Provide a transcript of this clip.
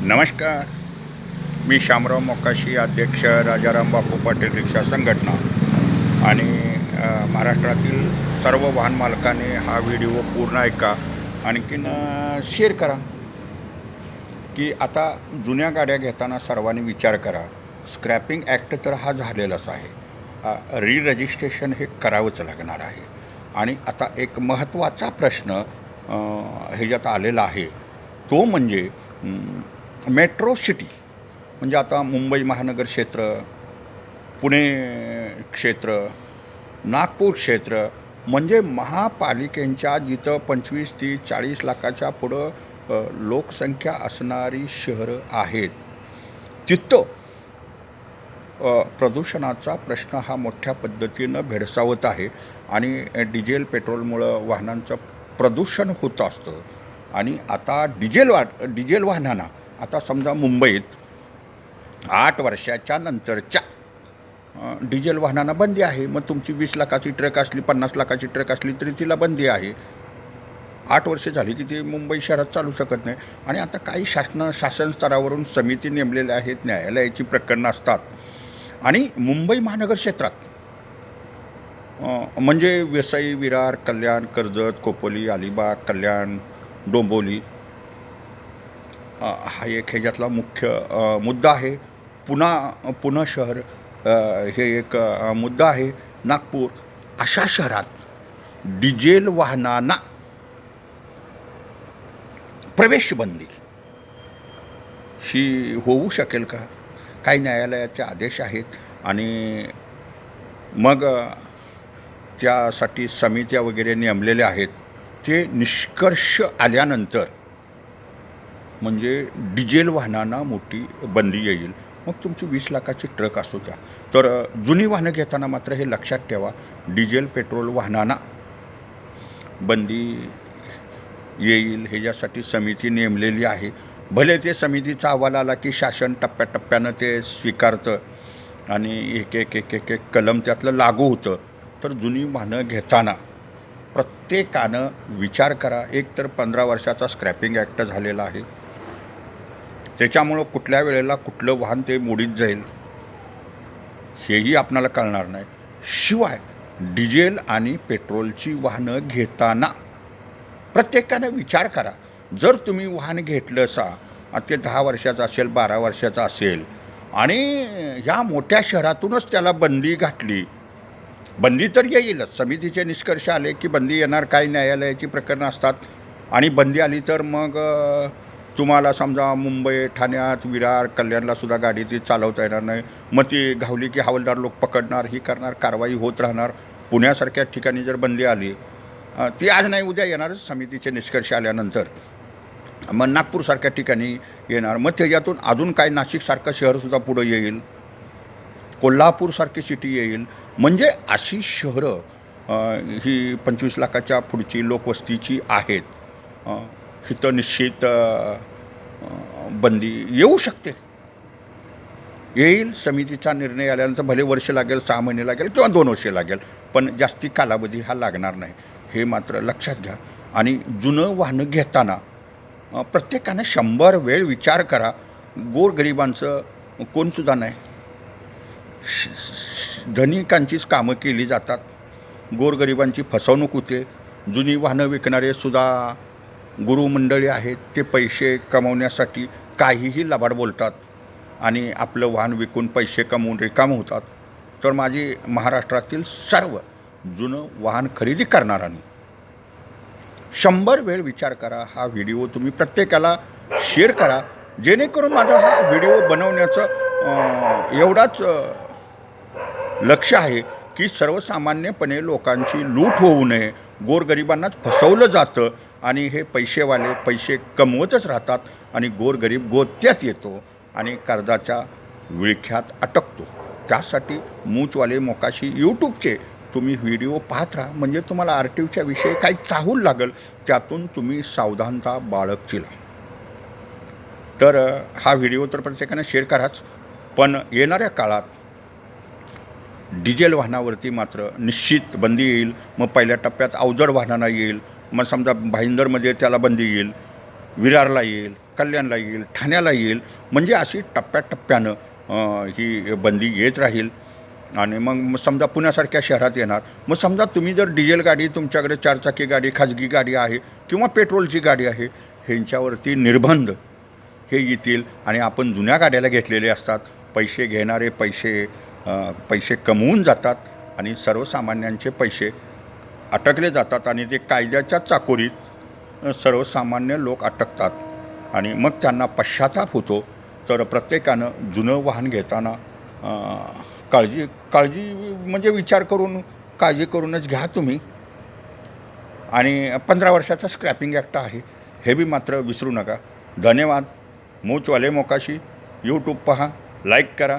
नमस्कार. मी शामराव मोकाशी अध्यक्ष राजाराम बापू पाटील रिक्षा संघटना. आणि महाराष्ट्रातील सर्व वाहन मालकाने हा व्हिडिओ पूर्ण ऐका. आणखीन शेअर करा. की आता जुन्या गाड्या घेताना सर्वांनी विचार करा. स्क्रॅपिंग ॲक्ट तर हा झालेलाच आहे. री रजिस्ट्रेशन हे करावंच लागणार आहे. आणि आता एक महत्त्वाचा प्रश्न ह्याच्यात आलेला आहे. तो म्हणजे मेट्रो सिटी म्हणजे आता मुंबई महानगर क्षेत्र पुणे क्षेत्र नागपूर क्षेत्र म्हणजे महापालिकेंच्या जिथं पंचवीस तीस चाळीस लाखाच्या पुढं लोकसंख्या असणारी शहरं आहेत. तिथं प्रदूषणाचा प्रश्न हा मोठ्या पद्धतीनं भेडसावत आहे आणि डिझेल पेट्रोलमुळं वाहनांचं प्रदूषण होत असतं. आणि आता डिझेल वा डिझेल वाहनांना आता समजा मुंबईत आठ वर्षाच्या नंतरच्या डिझेल वाहनांना बंदी आहे. मग तुमची वीस लाखाची ट्रक असली पन्नास लाखाची ट्रक असली तरी तिला बंदी आहे. आठ वर्षे झाली की ती मुंबई शहरात चालू शकत नाही. आणि आता काही शासन शासन स्तरावरून समिती नेमलेल्या आहेत न्यायालयाची प्रकरणं असतात. आणि मुंबई महानगर क्षेत्रात म्हणजे व्यसई विरार कल्याण कर्जत खोपोली अलिबाग कल्याण डोंबोली हा एक ह्याच्यातला मुख्य मुद्दा आहे. पुन्हा पुणे शहर हे एक मुद्दा आहे. नागपूर अशा शहरात डिझेल वाहनांना प्रवेश बंदी ही होऊ शकेल का? काही न्यायालयाचे आदेश आहेत आणि मग त्यासाठी समित्या वगैरे नेमलेल्या आहेत. ते निष्कर्ष आल्यानंतर म्हणजे डिझेल वाहनांना मोठी बंदी येईल. मग तुमची वीस लाखाची ट्रक असू द्या. तर जुनी वाहनं घेताना मात्र हे लक्षात ठेवा डिझेल पेट्रोल वाहनांना बंदी येईल. ह्याच्यासाठी समिती नेमलेली आहे. भले ते समितीचा अहवाल आला की शासन टप्प्याटप्प्यानं ते स्वीकारतं आणि एक एक एक एक एक कलम त्यातलं लागू होतं. तर जुनी वाहनं घेताना प्रत्येकानं विचार करा. एक तर पंधरा वर्षाचा स्क्रॅपिंग ॲक्ट झालेला आहे. त्याच्यामुळं कुठल्या वेळेला कुठलं वाहन ते मोडीत जाईल हेही आपणाला कळणार नाही. शिवाय डिझेल आणि पेट्रोलची वाहनं घेताना प्रत्येकानं विचार करा जर तुम्ही वाहन घेतलं असा ते दहा वर्षाचं असेल बारा वर्षाचं असेल आणि ह्या मोठ्या शहरातूनच त्याला बंदी घातली बंदी तर येईलच. समितीचे निष्कर्ष आले की बंदी येणार काही न्यायालयाची प्रकरणं असतात आणि बंदी आली तर मग तुम्हाला समजा मुंबई ठाण्यात विरार कल्याणला सुद्धा गाडी ती चालवता येणार नाही मग ती घावली की हवालदार लोक पकडणार ही करणार कारवाई होत राहणार. पुण्यासारख्या ठिकाणी जर बंदी आली ती आज नाही उद्या येणारच समितीचे निष्कर्ष आल्यानंतर. मग नागपूरसारख्या ठिकाणी येणार मग त्याच्यातून अजून काय नाशिकसारखं शहरसुद्धा पुढं येईल? कोल्हापूरसारखी सिटी येईल? म्हणजे अशी शहरं ही पंचवीस लाखाच्या पुढची लोकवस्तीची आहेत. इथं निश्चित बंदी येऊ शकते. येईल समितीचा निर्णय आल्यानंतर भले वर्ष लागेल सहा महिने लागेल किंवा दोन वर्षे लागेल पण जास्ती कालावधी हा लागणार नाही. हे मात्र लक्षात घ्या. आणि जुनं वाहनं घेताना प्रत्येकानं शंभर वेळ विचार करा गोरगरिबांचं कोणसुद्धा नाही. श- धनिकांचीच कामं केली जातात. गोरगरिबांची फसवणूक होते. जुनी वाहनं विकणारे सुद्धा गुरुमंडळी आहेत ते पैसे कमवण्यासाठी काहीही लबाड बोलतात आणि आपलं वाहन विकून पैसे कमवून रिकाम होतात. तर माझी महाराष्ट्रातील सर्व जुनं वाहन खरेदी करणाऱ्यांनी शंभर वेळ विचार करा हा व्हिडिओ तुम्ही प्रत्येकाला शेअर करा. जेणेकरून माझा हा व्हिडिओ बनवण्याचं एवढाच लक्ष आहे की सर्वसामान्यपणे लोकांची लूट होऊ नये गोरगरिबांनाच फसवलं जातं आणि हे पैसेवाले पैसे कमवतच राहतात आणि गोरगरीब गोत्यात येतो आणि कर्जाच्या विळख्यात अटकतो. त्यासाठी मूचवाले मोकाशी यूट्यूबचे तुम्ही व्हिडिओ पाहत राहा. म्हणजे तुम्हाला आर टी ओच्या विषयी काही चाहूल लागेल त्यातून तुम्ही सावधानता बाळगचिला. तर हा व्हिडिओ तर प्रत्येकाने शेअर कराच पण येणाऱ्या काळात डिझेल वाहनावरती मात्र निश्चित बंदी येईल. मग पहिल्या टप्प्यात अवजड वाहनांना येईल. मग समजा भाईंदरमध्ये त्याला बंदी येईल. विरारला येईल कल्याणला येईल ठाण्याला येईल. म्हणजे अशी टप्प्याटप्प्यानं ही बंदी येत राहील. आणि मग मग समजा पुण्यासारख्या शहरात येणार. मग समजा तुम्ही जर डिझेल गाडी तुमच्याकडे चारचाकी गाडी खाजगी गाडी आहे किंवा पेट्रोलची गाडी आहे ह्यांच्यावरती निर्बंध हे येतील. आणि आपण जुन्या गाड्याला घेतलेले असतात. पैसे घेणारे पैसे पैसे कमवून जातात आणि सर्वसामान्यांचे पैसे अटकले जातात आणि ते कायद्याच्या चाकोरीत सर्वसामान्य लोक अटकतात आणि मग त्यांना पश्चाताप होतो. तर प्रत्येकानं जुनं वाहन घेताना काळजी काळजी म्हणजे विचार करून काळजी करूनच घ्या तुम्ही. आणि पंधरा वर्षाचा स्क्रॅपिंग ॲक्ट आहे हे बी मात्र विसरू नका. धन्यवाद. मूचवाले मोकाशी. यूट्यूब पहा लाईक करा.